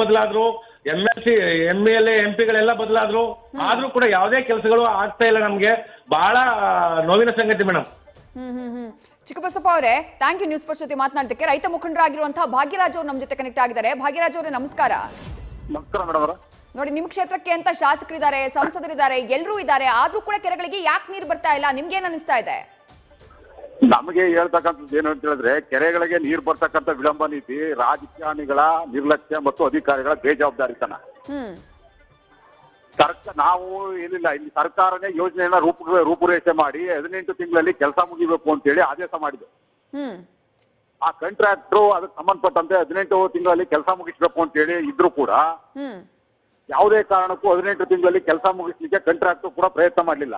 ಬದಲಾದ್ರು M L C M L A ಎಂಪಿಗಳೆಲ್ಲ ಬದಲಾದ್ರು ಆದ್ರೂ ಕೂಡ ಯಾವುದೇ ಕೆಲಸಗಳು ಆಗ್ತಾ ಇಲ್ಲ ನಮ್ಗೆ. ಬಹಳ ನೋವಿನ ಸಂಗತಿ ಮೇಡಮ್. ಹ್ಮ್ ಹ್ಮ್ ಹ್ಮ್. ಚಿಕ್ಕಬಸಪ್ಪ ಅವರೇ ಥ್ಯಾಂಕ್ ಯು ನ್ಯೂಸ್ ಫಸ್ಟ್ ಜೊತೆ ಮಾತನಾಡಿದಕ್ಕೆ ರೈತ ಮುಖಂಡರಾಗಿರುವಂತಹ ಭಾಗ್ಯರಾಜ್ ಅವರು ನಮ್ಮ ಜೊತೆ ಕನೆಕ್ಟ್ ಆಗಿದ್ದಾರೆ. ಭಾಗ್ಯರಾಜ್ ಅವರೇ ನಮಸ್ಕಾರ. ನಮಸ್ಕಾರ ಮೇಡಮ್ ಅವರ. ನೋಡಿ ನಿಮ್ ಕ್ಷೇತ್ರಕ್ಕೆ ಅಂತ ಶಾಸಕರಿದ್ದಾರೆ ಸಂಸದರಿದ್ದಾರೆ ಎಲ್ಲರೂ ಇದ್ದಾರೆ ಆದ್ರೂ ಕೂಡ ಕೆರೆಗಳಿಗೆ ಯಾಕೆ ನೀರು ಬರ್ತಾ ಇಲ್ಲ? ನಿಮ್ಗೆ ಏನ್ ಅನಿಸ್ತಾ ಇದೆ? ನಮಗೆ ಹೇಳ್ತಕ್ಕಂಥದ್ದು ಏನು ಅಂತ ಹೇಳಿದ್ರೆ ಕೆರೆಗಳಿಗೆ ನೀರು ಬರ್ತಕ್ಕಂಥ ವಿಳಂಬ ನೀತಿ ರಾಜಕಾರಣಿಗಳ ನಿರ್ಲಕ್ಷ್ಯ ಮತ್ತು ಅಧಿಕಾರಿಗಳ ಬೇಜವಾಬ್ದಾರಿತನ. ಸರ್ಕಾರ ನಾವು ಏನಿಲ್ಲ ಇಲ್ಲಿ ಸರ್ಕಾರನೇ ಯೋಜನೆಯನ್ನ ರೂಪ ರೂಪುರೇಷೆ ಮಾಡಿ ಹದಿನೆಂಟು ತಿಂಗಳಲ್ಲಿ ಕೆಲಸ ಮುಗಿಬೇಕು ಅಂತ ಹೇಳಿ ಆದೇಶ ಮಾಡಿದೆ. ಆ ಕಾಂಟ್ರಾಕ್ಟ್ರು ಅದಕ್ಕೆ ಸಂಬಂಧಪಟ್ಟಂತೆ ಹದಿನೆಂಟು ತಿಂಗಳಲ್ಲಿ ಕೆಲಸ ಮುಗಿಸ್ಬೇಕು ಅಂತ ಹೇಳಿ ಇದ್ರು ಕೂಡ ಯಾವುದೇ ಕಾರಣಕ್ಕೂ ಹದಿನೆಂಟು ತಿಂಗಳಲ್ಲಿ ಕೆಲಸ ಮುಗಿಸ್ಲಿಕ್ಕೆ ಕಾಂಟ್ರಾಕ್ಟ್ ಕೂಡ ಪ್ರಯತ್ನ ಮಾಡಲಿಲ್ಲ.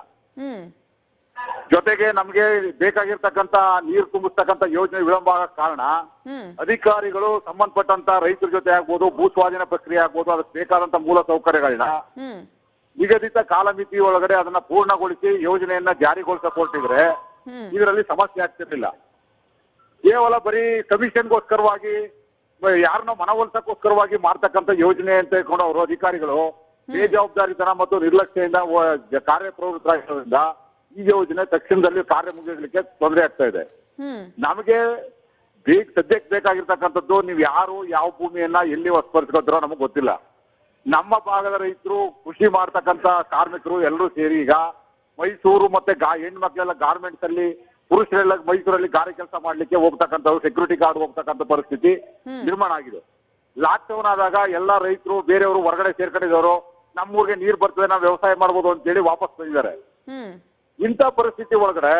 ಜೊತೆಗೆ ನಮ್ಗೆ ಬೇಕಾಗಿರ್ತಕ್ಕಂತ ನೀರು ತುಂಬಿಸ್ತಕ್ಕಂತ ಯೋಜನೆ ವಿಳಂಬ ಆಗ ಕಾರಣ ಅಧಿಕಾರಿಗಳು ಸಂಬಂಧಪಟ್ಟಂತ ರೈತರ ಜೊತೆ ಆಗ್ಬೋದು ಭೂ ಸ್ವಾಧೀನ ಪ್ರಕ್ರಿಯೆ ಆಗ್ಬೋದು ಅದಕ್ಕೆ ಬೇಕಾದಂತ ಮೂಲ ಸೌಕರ್ಯಗಳನ್ನ ನಿಗದಿತ ಕಾಲಮಿತಿ ಒಳಗಡೆ ಅದನ್ನ ಪೂರ್ಣಗೊಳಿಸಿ ಯೋಜನೆಯನ್ನ ಜಾರಿಗೊಳಿಸಕ್ ಹೊರಟಿದ್ರೆ ಇದರಲ್ಲಿ ಸಮಸ್ಯೆ ಆಗ್ತಿರ್ಲಿಲ್ಲ. ಕೇವಲ ಬರೀ ಕಮಿಷನ್ಗೋಸ್ಕರವಾಗಿ ಯಾರನ್ನ ಮನವೊಲಿಸಕ್ಕೋಸ್ಕರವಾಗಿ ಮಾಡ್ತಕ್ಕಂತ ಯೋಜನೆ ಅಂತ ಹೇಳ್ಕೊಂಡು ಅವರು ಅಧಿಕಾರಿಗಳು ಬೇಜವಾಬ್ದಾರಿತನ ಮತ್ತು ನಿರ್ಲಕ್ಷ್ಯದಿಂದ ಕಾರ್ಯಪ್ರವೃತ್ತರಾಗಿರೋದ್ರಿಂದ ಈ ಯೋಜನೆ ತಕ್ಷಣದಲ್ಲಿ ಕಾರ್ಯ ಮುಗಿಸ್ಲಿಕ್ಕೆ ತೊಂದರೆ ಆಗ್ತಾ ಇದೆ. ನಮಗೆ ಬೇಗ ಸದ್ಯಕ್ಕೆ ಬೇಕಾಗಿರ್ತಕ್ಕಂಥದ್ದು ನೀವು ಯಾರು ಯಾವ ಭೂಮಿಯನ್ನ ಎಲ್ಲಿ ವಸ್ಪಡಿಸ್ಕೊತಿರೋ ನಮಗೆ ಗೊತ್ತಿಲ್ಲ. ನಮ್ಮ ಭಾಗದ ರೈತರು ಕೃಷಿ ಮಾಡ್ತಕ್ಕಂತ ಕಾರ್ಮಿಕರು ಎಲ್ಲರೂ ಸೇರಿ ಈಗ ಮೈಸೂರು ಮತ್ತೆ ಗಾ ಹೆಣ್ಮಕ್ಳೆಲ್ಲ ಗಾರ್ಮೆಂಟ್ಸ್ ಅಲ್ಲಿ ಪುರುಷರೆಲ್ಲ ಮೈಸೂರಲ್ಲಿ ಗಾರೆ ಕೆಲಸ ಮಾಡ್ಲಿಕ್ಕೆ ಹೋಗ್ತಕ್ಕಂಥವ್ರು ಸೆಕ್ಯೂರಿಟಿ ಗಾರ್ಡ್ ಹೋಗ್ತಕ್ಕಂಥ ಪರಿಸ್ಥಿತಿ ನಿರ್ಮಾಣ ಆಗಿದೆ. ಲಾಕ್ ಡೌನ್ ಆದಾಗ ಎಲ್ಲಾ ರೈತರು ಬೇರೆಯವರು ಹೊರಗಡೆ ಸೇರ್ಕೊಂಡಿದ್ದವರು ನಮ್ಮೂರಿಗೆ ನೀರ್ ಬರ್ತದೆ ನಾವು ವ್ಯವಸಾಯ ಮಾಡ್ಬೋದು ಅಂತ ಹೇಳಿ ವಾಪಸ್ ಬಂದಿದ್ದಾರೆ. ಇಂಥ ಪರಿಸ್ಥಿತಿ ಒಳಗಡೆ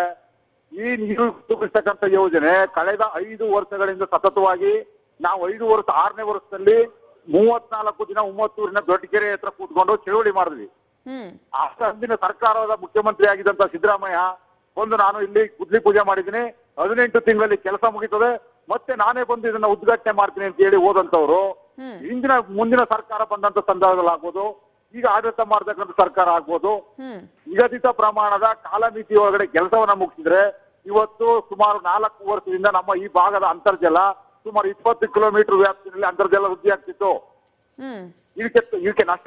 ಈ ನೀರು ತುಂಬಿಸ್ತಕ್ಕಂಥ ಯೋಜನೆ ಕಳೆದ ಐದು ವರ್ಷಗಳಿಂದ ಸತತವಾಗಿ ನಾವು ಐದು ವರ್ಷ ಆರನೇ ವರ್ಷದಲ್ಲಿ ಮೂವತ್ನಾಲ್ಕು ದಿನ ಉಮ್ಮತ್ತೂರಿನ ದೊಡ್ಡಕೆರೆ ಹತ್ರ ಕೂತ್ಕೊಂಡು ಚಳುವಳಿ ಮಾಡಿದ್ವಿ. ಆ ಅಂದಿನ ಸರ್ಕಾರದ ಮುಖ್ಯಮಂತ್ರಿ ಆಗಿದ್ದಂತ ಸಿದ್ದರಾಮಯ್ಯ ಒಂದು ನಾನು ಇಲ್ಲಿ ಗುದ್ಲಿ ಪೂಜೆ ಮಾಡಿದ್ದೀನಿ. ಹದಿನೆಂಟು ತಿಂಗಳಲ್ಲಿ ಕೆಲಸ ಮುಗೀತದೆ. ಮತ್ತೆ ನಾನೇ ಬಂದು ಇದನ್ನ ಉದ್ಘಾಟನೆ ಮಾಡ್ತೀನಿ ಅಂತ ಹೇಳಿ ಹೋದಂತವ್ರು ಇಂದಿನ ಹಿಂದಿನ ಮುಂದಿನ ಸರ್ಕಾರ ಬಂದಂತ ಸಂದರ್ಭಗಳಾಗ್ಬೋದು ಈಗ ಆಡಳಿತ ಮಾಡ್ತಕ್ಕಂಥ ಸರ್ಕಾರ ಆಗ್ಬೋದು. ನಿಗದಿತ ಪ್ರಮಾಣದ ಕಾಲಮಿತಿ ಒಳಗಡೆ ಕೆಲಸವನ್ನ ಮುಗಿಸಿದ್ರೆ ಇವತ್ತು ಸುಮಾರು ನಾಲ್ಕು ವರ್ಷದಿಂದ ನಮ್ಮ ಈ ಭಾಗದ ಅಂತರ್ಜಲ ಸುಮಾರು ಇಪ್ಪತ್ತು ಕಿಲೋಮೀಟರ್ ವ್ಯಾಪ್ತಿಯಲ್ಲಿ ಅಂತರ್ಜಲ ವೃದ್ಧಿ ಆಗ್ತಿತ್ತು. ಇದಕ್ಕೆ ಇದಕ್ಕೆ ನಷ್ಟ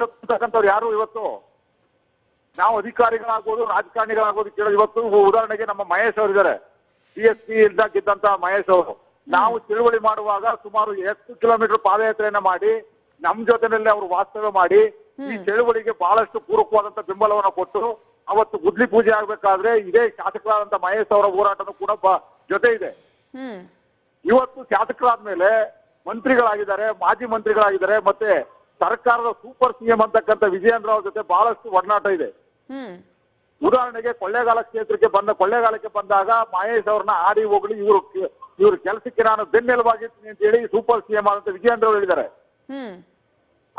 ಯಾರು ಇವತ್ತು? ನಾವು ಅಧಿಕಾರಿಗಳಾಗ್ಬೋದು ರಾಜಕಾರಣಿಗಳಾಗ್ಬೋದು ಕೇಳೋದು ಇವತ್ತು ಉದಾಹರಣೆಗೆ ನಮ್ಮ ಮಹೇಶ್ ಅವರು ಇದ್ದಾರೆ. ಸಿ ಎಸ್ ಪಿ ಮಹೇಶ್ ಅವರು. ನಾವು ತಿಳುವಳಿ ಮಾಡುವಾಗ ಸುಮಾರು ಎಷ್ಟು ಕಿಲೋಮೀಟರ್ ಪಾದಯಾತ್ರೆಯನ್ನ ಮಾಡಿ ನಮ್ ಜೊತೆನಲ್ಲಿ ಅವರು ವಾಸ್ತವ್ಯ ಮಾಡಿ ಈ ಚಳುವಳಿಗೆ ಬಹಳಷ್ಟು ಪೂರಕವಾದಂತ ಬೆಂಬಲವನ್ನು ಕೊಟ್ಟು ಅವತ್ತು ಗುದ್ಲಿ ಪೂಜೆ ಆಗ್ಬೇಕಾದ್ರೆ ಇದೇ ಶಾಸಕರಾದಂತ ಮಹೇಶ್ ಅವರ ಹೋರಾಟನೂ ಕೂಡ ಜೊತೆ ಇದೆ. ಇವತ್ತು ಶಾಸಕರಾದ್ಮೇಲೆ ಮಂತ್ರಿಗಳಾಗಿದ್ದಾರೆ ಮಾಜಿ ಮಂತ್ರಿಗಳಾಗಿದ್ದಾರೆ ಮತ್ತೆ ಸರ್ಕಾರದ ಸೂಪರ್ ಸಿಎಂ ಅಂತಕ್ಕಂಥ ವಿಜಯೇಂದ್ರ ಅವ್ರ ಜೊತೆ ಬಹಳಷ್ಟು ಒಡನಾಟ ಇದೆ. ಉದಾಹರಣೆಗೆ ಕೊಳ್ಳೇಗಾಲ ಕ್ಷೇತ್ರಕ್ಕೆ ಬಂದ ಕೊಳ್ಳೇಗಾಲಕ್ಕೆ ಬಂದಾಗ ಮಹೇಶ್ ಅವ್ರನ್ನ ಆಡಿ ಹೋಗ್ಲಿ ಇವರು ಇವ್ರ ಕೆಲಸಕ್ಕೆ ನಾನು ಬೆನ್ನೆಲುಬಾಗಿರ್ತೀನಿ ಅಂತ ಹೇಳಿ ಸೂಪರ್ ಸಿಎಂ ಆದಂತ ವಿಜಯೇಂದ್ರ ಅವರು ಹೇಳಿದ್ದಾರೆ.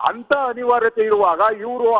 ಅಂತ ಅನಿವಾರ್ಯತೆ ಇರುವಾಗ ಇವರು